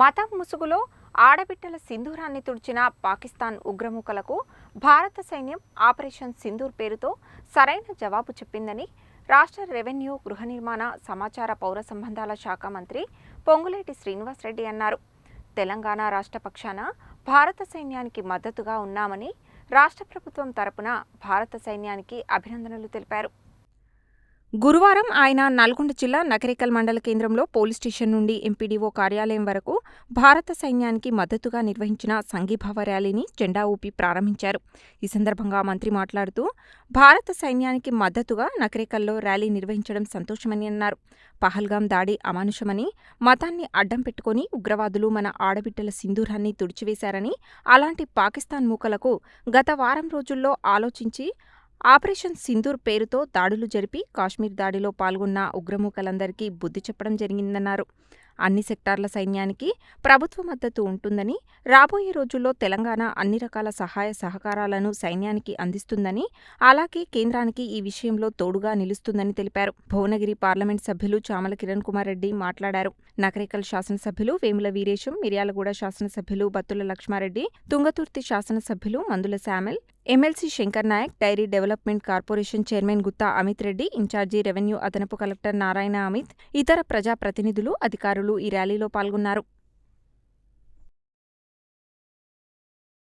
మతం ముసుగులో ఆడబిడ్డల సింధూరాన్ని తుడిచిన పాకిస్తాన్ ఉగ్రముఖలకు భారత సైన్యం ఆపరేషన్ సింధూర్ పేరుతో సరైన జవాబు చెప్పిందని రాష్ట్ర రెవెన్యూ గృహ నిర్మాణ సమాచార పౌర సంబంధాల శాఖ మంత్రి పొంగులేటి శ్రీనివాసరెడ్డి అన్నారు. తెలంగాణ రాష్ట్ర పక్షాన భారత సైన్యానికి మద్దతుగా ఉన్నామని రాష్ట్ర ప్రభుత్వం తరపున భారత సైన్యానికి అభినందనలు తెలిపారు. గురువారం ఆయన నల్గొండ జిల్లా నకరికల్ మండల కేంద్రంలో పోలీస్ స్టేషన్ నుండి ఎంపీడీఓ కార్యాలయం వరకు భారత సైన్యానికి మద్దతుగా నిర్వహించిన సంఘీభావ ర్యాలీని జెండా ఊపి ప్రారంభించారు. ఈ సందర్భంగా మంత్రి మాట్లాడుతూ భారత సైన్యానికి మద్దతుగా నకరికల్లో ర్యాలీ నిర్వహించడం సంతోషమని అన్నారు. పహల్గాం దాడి అమానుషమని మతాన్ని అడ్డం పెట్టుకుని ఉగ్రవాదులు మన ఆడబిడ్డల సింధూరాన్ని తుడిచివేశారని అలాంటి పాకిస్తాన్ మూకలకు గత వారం రోజుల్లో ఆలోచించి ఆపరేషన్ సింధూర్ పేరుతో దాడులు జరిపి కాశ్మీర్ దాడిలో పాల్గొన్న ఉగ్రమూకలందరికీ బుద్ధి చెప్పడం జరిగిందన్నారు. అన్ని సెక్టార్ల సైన్యానికి ప్రభుత్వ మద్దతు ఉంటుందని రాబోయే రోజుల్లో తెలంగాణ అన్ని రకాల సహాయ సహకారాలను సైన్యానికి అందిస్తుందని అలాగే కేంద్రానికి ఈ విషయంలో తోడుగా నిలుస్తుందని తెలిపారు. భువనగిరి పార్లమెంట్ సభ్యులు చామల కిరణ్ కుమార్ రెడ్డి మాట్లాడారు. నకరేకల్ శాసనసభ్యులు వేముల వీరేశం మిర్యాలగూడ శాసనసభ్యులు బత్తుల లక్ష్మారెడ్డి తుంగతుర్తి శాసనసభ్యులు Mandula Samel MLC Shankar Naik dairy development corporation chairman Gutta Amith Reddy incharge revenue అదనపు కలెక్టర్ నారాయణ అమిత్ ఇతర ప్రజాప్రతినిధులు అధికారులు ఈ ర్యాలీలో పాల్గొన్నారు.